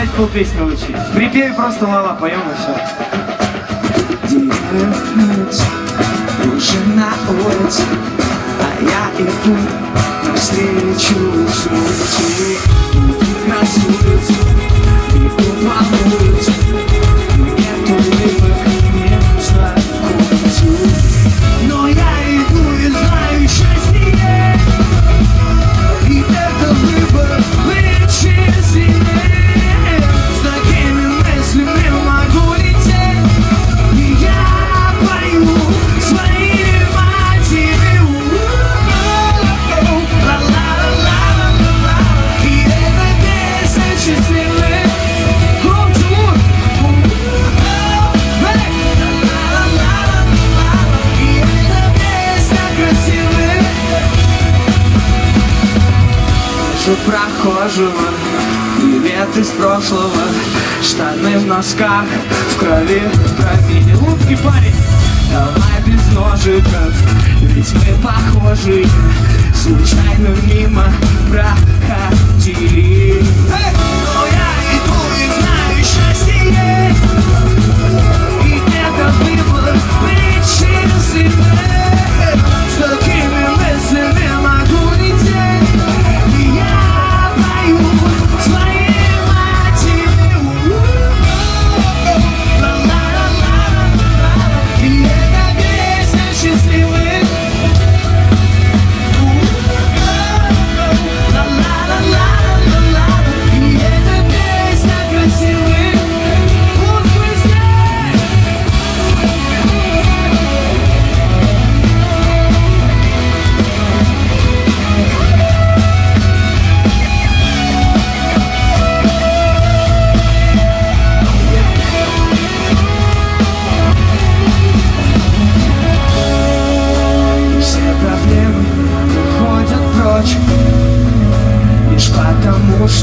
Опять полпесни учились. В припеве просто лала, поем и все. Девять уже на улице, а я иду It's the truth. Вижу прохожего Привет из прошлого Штаны в носках В крови промили Лупки, парень. Давай без ножиков Ведь мы похожи Случайно мимо проходили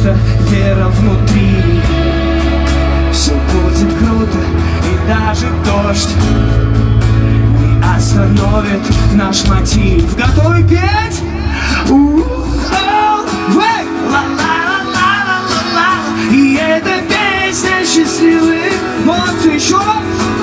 круто, вера внутри. Все будет круто и даже дождь Не остановит наш мотив. Готовы петь? У -у -у ла ла ла ла ла ла И эта песня счастливых эмоций. Еще раз!